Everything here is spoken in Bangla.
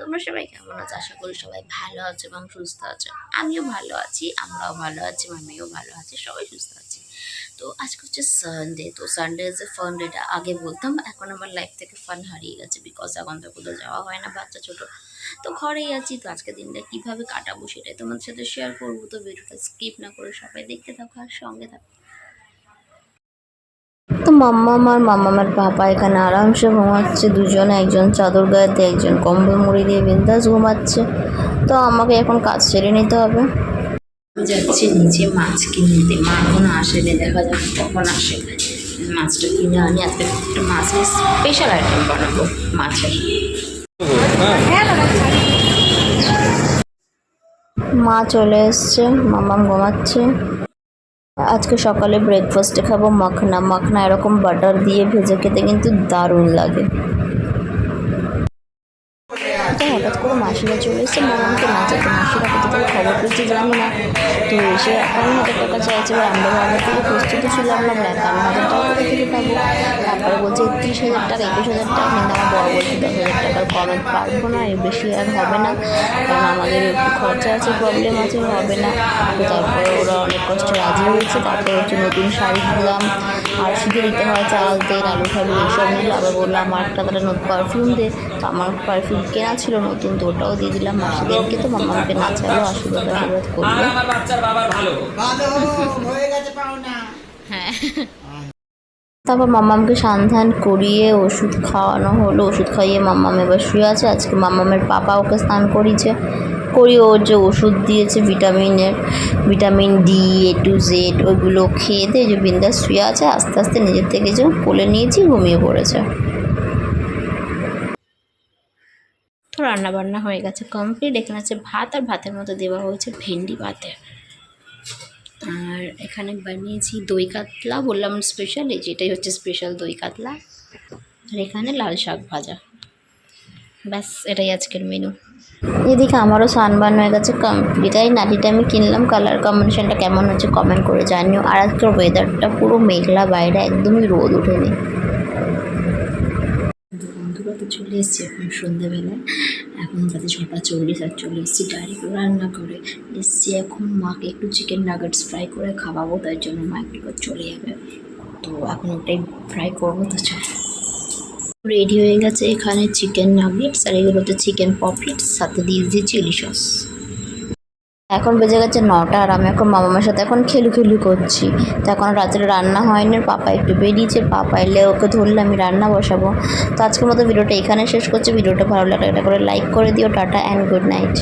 তোমরা সবাই কেমন আশা করি সবাই ভালো এবং সুস্থ আমিও ভালো আছি, আমরাও ভালো আছি ভালো আছে, সবাই সুস্থ তো আজকে হচ্ছে সানডে তো সানডে যে আগে বলতাম, এখন আমার লাইফ থেকে ফান হারিয়ে গেছে বিকজ এখন তো কোথাও যাওয়া হয় না, বাচ্চা ছোট। তো ঘরেই আছি, তো আজকে দিনটা কীভাবে কাটাবো সেটাই তোমাদের সাথে শেয়ার করব। তো ভিডিওটা স্কিপ না করে সবাই দেখতে থাকো আর সঙ্গে থাকো। তো মাম্মাম আর মাম্মামের পাপা এখানে আরামসে ঘুমাচ্ছে দুজনে একজন চাদর গায়েতে একজন কম্বল মুড়ি দিয়ে বিন্দাস ঘুমাচ্ছে। তো আমাকে এখন কাজ সেরে নিতে হবে। যাচ্ছি নিচে মাছ কিনতে। মা এখনও আসেনি দেখা যাক কখন আসে। মাছটা কিনে আনি আজকে একটা মাছের স্পেশাল আইটেম বানাবো মাছের। মা চলে এসছে মাম্মাম ঘুমাচ্ছে। আজকে সকালে ব্রেকফাস্টে খাব মাখনা। মাখনা এরকম বাটার দিয়ে ভেজে খেতে কিন্তু দারুণ লাগে তো হঠাৎ করে মাসিরা চলে এসেছে মামাকে না যেতে মাসিরা কোথা থেকে খবর পেয়েছে জানি না। তো এসে একান্ন হাজার টাকা চাইছে, এবার আমরা আগে থেকে প্রস্তুত ছিলাম না আমরা একান্ন হাজার টাকা কোথা থেকে পাবো? তারপরে বলছে একত্রিশ হাজার টাকা, একুশ হাজার টাকা, কিন্তু আমার বড় বলছে দশ হাজার টাকার কমে পারব না, এর বেশি আর হবে না, কারণ আমাদের খরচা আছে প্রবলেম আছে, হবে না। তো তারপরে ওরা অনেক কষ্ট রাজি হয়েছে, তারপরে হচ্ছে নতুন শাড়ি দিলাম আর শীতে দিতে হয় চাল তেল আলু ফালু এইসব নিল আবার বললাম আমার একটা তারা নতুন পারফিউম দে। তো আমার পারফিউম কেনা ছিল নতুন তো ওটাও দিয়ে দিলাম মাসিদেরকে। তো মামাকে নাচালো আশীর্বাদ আশীর্বাদ করল। আমার বাচ্চার বাবার ভালো। ভালো হয়ে গেছে পাওনা। হ্যাঁ। তারপর মাম্মামকে সান্ধান করিয়ে ওষুধ খাওয়ানো হলো। ওষুধ খাইয়ে মাম্মাম এবার শুয়ে আছে। আজকে মাম্মামের পাপা ওকে স্নান করিয়েছে। করিয়ে ওর যে ওষুধ দিয়েছে ভিটামিনের vitamin D A to Z ওইগুলো খেয়ে দিয়ে যে বিন্দাস শুয়ে আছে, আস্তে আস্তে নিজের থেকে যে কোলে নিয়েছি, ঘুমিয়ে পড়েছে। তো রান্না বান্না হয়ে গেছে কমপ্লিট এখানে আছে ভাত, আর ভাতের মধ্যে দেওয়া হয়েছে ভেন্ডি ভাতে। আর এখানে বানিয়েছি দই কাতলা, বললাম স্পেশাল এই যেটাই হচ্ছে স্পেশাল দই কাতলা। আর এখানে লাল শাক ভাজা। ব্যাস, এটাই আজকের মেনু এদিকে আমারও সানবান হয়ে গেছে। কমপ্লিট এই নাটিটা আমি কিনলাম। কালার কম্বিনেশনটা কেমন হচ্ছে কমেন্ট করে জানিও। আর আজকের ওয়েদারটা পুরো মেঘলা বাইরে, একদমই রোদ ওঠেনি। বন্ধুরা, তো চলে এসেছি এখন সন্ধ্যেবেলায়। এখন তাতে ছটা চল্লিশ আর চলে এসেছি করে, রান্না করে। এসেছি এখন মাকে একটু চিকেন নাগেটস ফ্রাই করে খাওয়াবো, তার জন্য মা একটু চলে যাবে। তো এখন ওটাই ফ্রাই করব, তো চলে। রেডি হয়ে গেছে এখানে চিকেন নাগেটস আর এগুলো এগুলোতে চিকেন পপলেটস সাথে দিয়ে দিয়েছি চিলি সস এখন বেজে গেছে নটা আর আমি এখন মামার সাথে এখন খেলু খেলু করছি। তো এখন রাত্রে রান্না হয়নি, পাপা একটু বেরিয়েছে, পাপা এলে ওকে ধরলে আমি রান্না বসাবো। তো আজকের মতো ভিডিওটা এখানে শেষ করছি। ভিডিওটা ভালো লাগলে একটা করে লাইক করে দিও, টাটা অ্যান্ড গুড নাইট